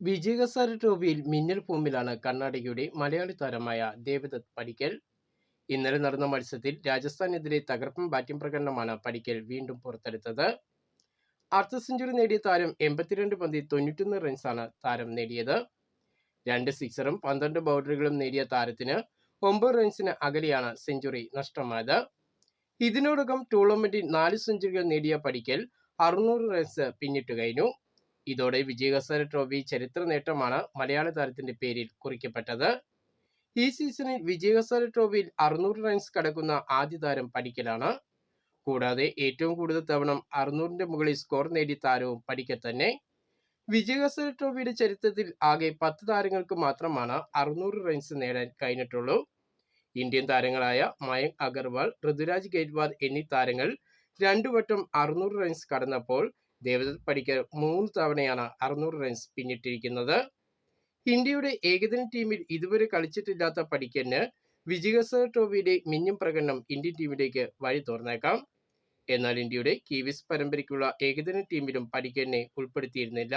വിജയകസാര ട്രോഫിയിൽ മിന്നൽ ഫോമിലാണ് കർണാടകയുടെ മലയാളി താരമായ ദേവദത്ത് പടിക്കൽ. ഇന്നലെ നടന്ന മത്സരത്തിൽ രാജസ്ഥാനെതിരെ തകർപ്പൻ ബാറ്റിംഗ് പ്രകടനമാണ് പടിക്കൽ വീണ്ടും പുറത്തെടുത്തത്. അർദ്ധ സെഞ്ചുറി നേടിയ താരം എൺപത്തിരണ്ട് പന്തിൽ തൊണ്ണൂറ്റൊന്ന് റൺസാണ് താരം നേടിയത്. രണ്ട് സിക്സറും പന്ത്രണ്ട് ബൗണ്ടറികളും നേടിയ താരത്തിന് ഒമ്പത് റൺസിന് അകലെയാണ് സെഞ്ചുറി നഷ്ടമായത്. ഇതിനോടകം ടൂർണമെന്റിൽ നാല് സെഞ്ചുറികൾ നേടിയ പടിക്കൽ അറുന്നൂറ് റൺസ് പിന്നിട്ട് കഴിഞ്ഞു. ഇതോടെ വിജയഹസാര ട്രോഫി ചരിത്ര നേട്ടമാണ് മലയാള താരത്തിന്റെ പേരിൽ കുറിക്കപ്പെട്ടത്. ഈ സീസണിൽ വിജയഹസാര ട്രോഫിയിൽ അറുന്നൂറ് റൺസ് കടക്കുന്ന ആദ്യ താരം പടിക്കലാണ്. കൂടാതെ ഏറ്റവും കൂടുതൽ തവണ അറുന്നൂറിന്റെ മുകളിൽ സ്കോർ നേടിയ താരവും പടിക്കൽ തന്നെ. വിജയഹസാര ട്രോഫിയുടെ ചരിത്രത്തിൽ ആകെ പത്ത് താരങ്ങൾക്ക് മാത്രമാണ് അറുന്നൂറ് റൺസ് നേടാൻ കഴിഞ്ഞിട്ടുള്ളൂ. ഇന്ത്യൻ താരങ്ങളായ മയങ്ക് അഗർവാൾ ഋതുരാജ് ഗെയ്റ്റ്വാദ് എന്നീ താരങ്ങൾ രണ്ടു വട്ടം അറുന്നൂറ് റൺസ് കടന്നപ്പോൾ ദേവദത്ത് പടിക്കർ മൂന്ന് തവണയാണ് അറുന്നൂറ് റൺസ് പിന്നിട്ടിരിക്കുന്നത്. ഇന്ത്യയുടെ ഏകദിന ടീമിൽ ഇതുവരെ കളിച്ചിട്ടില്ലാത്ത പടിക്കന് വിജയഹസർ ട്രോഫിയുടെ മിന്നും പ്രകടനം ഇന്ത്യൻ ടീമിലേക്ക് വഴി തുറന്നേക്കാം എന്നാൽ ഇന്ത്യയുടെ കീവിസ് പരമ്പരയ്ക്കുള്ള ഏകദിന ടീമിലും പടിക്കനെ ഉൾപ്പെടുത്തിയിരുന്നില്ല.